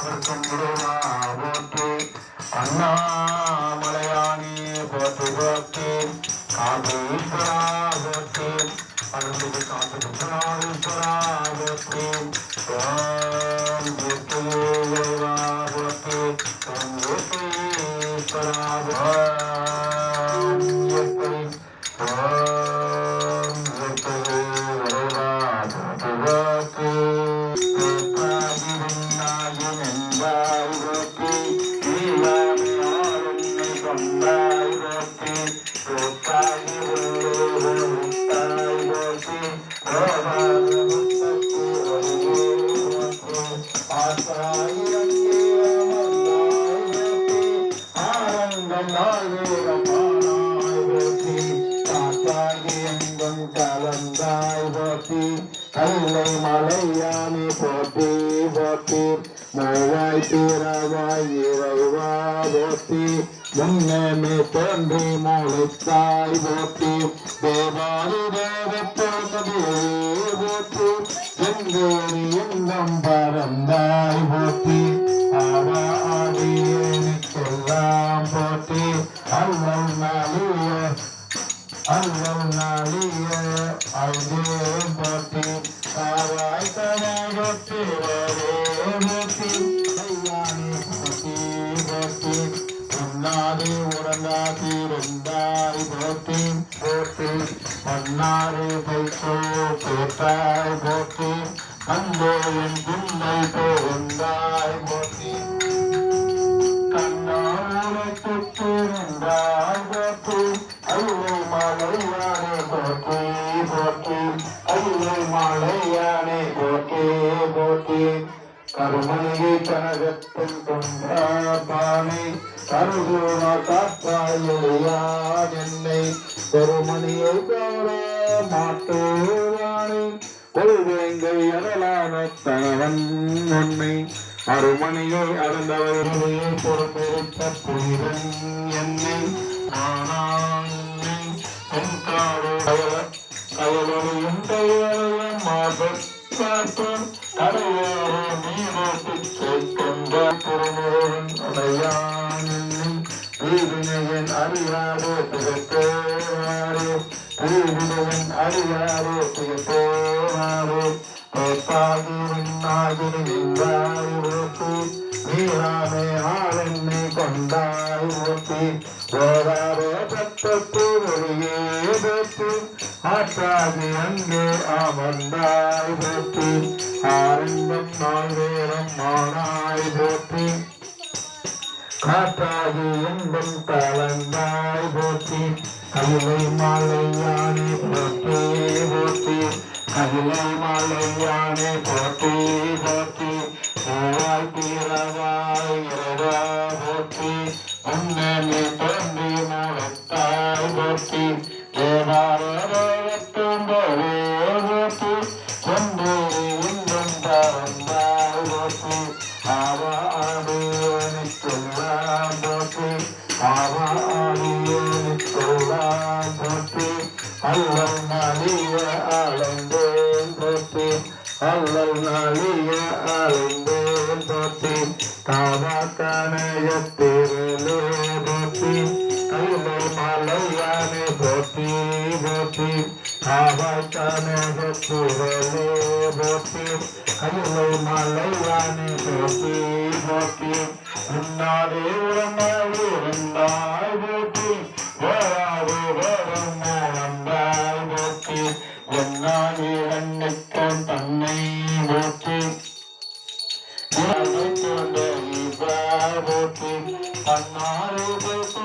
அவர்க்கும் முருகா போற்றி அண்ணாமலையானே போற்றி போற்றி காதீஸ்வரா போற்றி அருள்மிகு காத்து புத்தராதீஸ்வரா போற்றி ஓம் கலந்தாய் போற்றி கைலை மலையானி போற்றி போற்றி மூவாய் தீரவாய் இறைவா போற்றி முன்னமே தோன்றி மூளைத்தாய் போற்றி தேவாதி தேவத்தோதே போற்றி எங்கேறி எங்கம் பறந்தாய் போற்றி ஆடியெல்லாம் போற்றி அல்லல் நாளிய அல்லல் நாளிய அழுதே போற்றி காவாய் கனாகத்தி வரே போற்றி ஐயானே போற்றி போற்றி உன்னாதே உறங்காதி இருந்தாய் போற்றி போற்றி பன்னாறு பைசோ கேட்டாய் போற்றி அந்தோ என் போந்தாய் போற்றி கருமணியை கனகத்தின் கொண்டாபானை கருகுண காத்தாயா என்னை கருமணியை கோர மாட்டோவானை கொள்வேங்கை அடலான தனவன் உன்னை அருமணியை அறந்தவர்களையே பொறுப்பெடுத்த புனிதன் என்னை ஆனான்னை மாபெற்றாற்றும் கரையோரே நீரோட்டு சேர்க்கின்ற திருமுருகன் உடையான் என்னை தீவினையன் அறியாதே திகழ்த்தோமாறே தீவினையன் அறியாதே திகழ்த்தோமாறே பேத்தாகி விண்ணாகி நின்றாய் ஊற்றி நீராமே ஆளெண்ணை கொண்டாய் ஊற்றி ஆற்றாது அங்கே அமர்ந்தாய் போற்றி ஆரம்பம் நாள்வேரம் மானாய் போற்றி. காற்றாது எங்கும் கலந்தாய் போற்றி கைலை மாலை யானே போற்றி போற்றி கைலை மாலை யானே போற்றி போற்றி. பூவாய் தீரவாய் இரவா போற்றி உன்னே அல்லல் நாளிய ஆளந்தேன் போற்றி அல்லல் நாளிய ஆளந்தேன் போற்றி காவா கணையத்திரலே போற்றி கைலை மலையானே போற்றி போற்றி காவா கணையத்திரலே போற்றி கைலை மலையானே போற்றி போற்றி உன்னாரே உரமாவே இருந்தாய் போற்றி போற்றி பன்னாறு போற்றி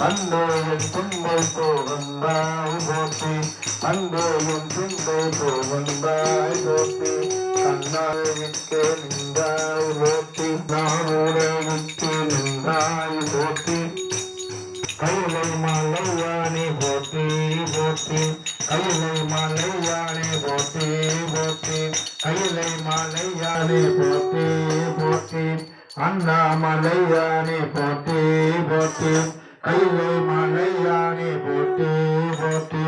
அந்தோயன் துன்பை போவந்தாய் போற்றி அந்தோயன் துன்பை போவந்தாய் போற்றி கண்ணாவிற்கு நின்றாய் போற்றி நானுடைக்கு நின்றாய் போற்றி கைலை மலையானே போற்றி போற்றி கைலை மலையானே போற்றி போற்றி. கைலை மலையானே போற்றி போற்றி. அண்ணாமலையானே போற்றி போற்றி. கைலை மலையானே போற்றி போற்றி.